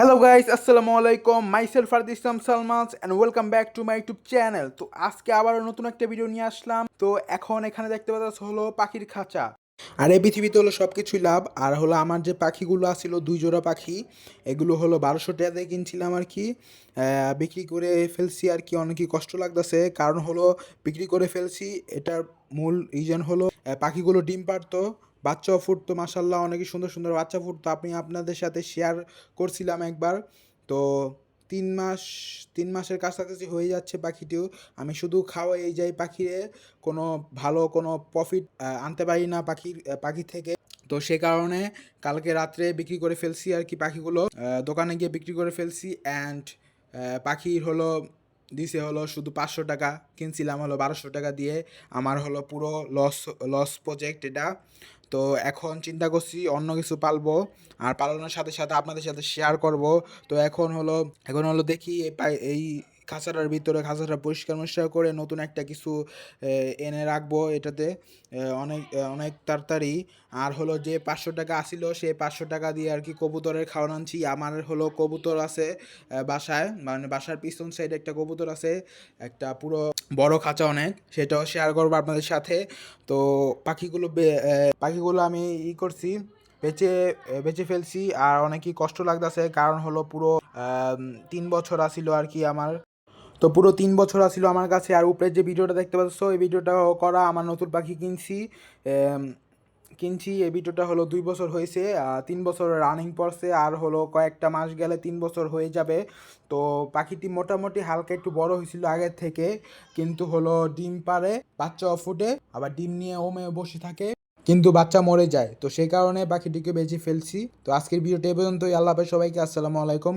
Hello guys আসসালামু আলাইকুম myself R Islam সালমানস and welcome back to my YouTube channel তো আজকে আবারও নতুন একটা ভিডিও নিয়ে আসলাম। তো এখন এখানে দেখতে পাচ্ছ হলো পাখির খাঁচা। আর এই পৃথিবীতে হলো সব কিছুই লাভ। আর হলো আমার যে পাখিগুলো আছিল, দুই জোড়া পাখি, এগুলো হলো বারোশো টাকা দিয়ে কিনছিলাম আর কি বিক্রি করে ফেলছি আর কি অনেকই কষ্ট লাগতেছে। কারণ হলো বিক্রি করে ফেলছি, এটার মূল রিজন হলো পাখিগুলো ডিম পারতো বাচ্চাও ফুটতো মাসাল্লাহ অনেকই সুন্দর সুন্দর বাচ্চা ফুটতো আমি আপনাদের সাথে শেয়ার করছিলাম একবার। তো তিন মাস, তিন মাসের কাছাকাছি হয়ে যাচ্ছে পাখিটিও। আমি শুধু খাওয়াই যাই পাখিরে, কোনো ভালো কোনো প্রফিট আনতে পারি না পাখির পাখি থেকে। তো সে কারণে কালকে রাত্রে বিক্রি করে ফেলছি আর কি পাখিগুলো। দোকানে গিয়ে বিক্রি করে ফেলছি অ্যান্ড পাখির হলো, দিছে হলো শুধু পাঁচশো টাকা, কিনছিলাম হলো বারোশো টাকা দিয়ে। আমার হলো পুরো লস লস প্রজেক্ট এটা। তো এখন চিন্তা করছি অন্য কিছু পালবো আর পালানোর সাথে সাথে আপনাদের সাথে শেয়ার করব। তো এখন হলো এখন হলো দেখি এই খাঁচাটার ভিতরে খাঁচাটা পরিষ্কার মরিষ্কার করে নতুন একটা কিছু এনে রাখব এটাতে অনেক অনেক তাড়াতাড়ি। আর হলো যে পাঁচশো টাকা আসিল, সেই পাঁচশো টাকা দিয়ে আর কি কবুতরের খাওয়ান আনছি। আমার হলো কবুতর আছে বাসায় মানে বাসার পিছন সাইডে একটা কবুতর আছে, একটা পুরো বড় খাঁচা অনেক, সেটাও শেয়ার করব আপনাদের সাথে। তো পাখিগুলো পাখিগুলো আমি ই করছি, বেঁচে বেঁচে ফেলছি, আর অনেকই কষ্ট লাগতেছে। কারণ হলো পুরো তিন বছর আসিল আর কি আমার। তো পুরো তিন বছর আসিল আমার কাছে। আর উপরের যে ভিডিওটা দেখতে পাচ্ছ, এই ভিডিওটা করা, আমার নতুন পাখি কিনছি। কিনছি, এই ভিডিওটা হলো দুই বছর হয়েছে তিন বছর রানিং পড়ছে, আর হলো কয়েকটা মাস গেলে তিন বছর হয়ে যাবে। তো পাখিটি মোটামুটি হালকা একটু বড় হয়েছিল আগের থেকে, কিন্তু হলো ডিম পারে বাচ্চা ফুটে আবার ডিম নিয়ে ওমে বসে থাকে, কিন্তু বাচ্চা মরে যায়। তো সেই কারণে পাখিটিকে বেঁচে ফেলছি। তো আজকের ভিডিওটা এ পর্যন্তই। আল্লাহ সবাইকে আসসালামু আলাইকুম।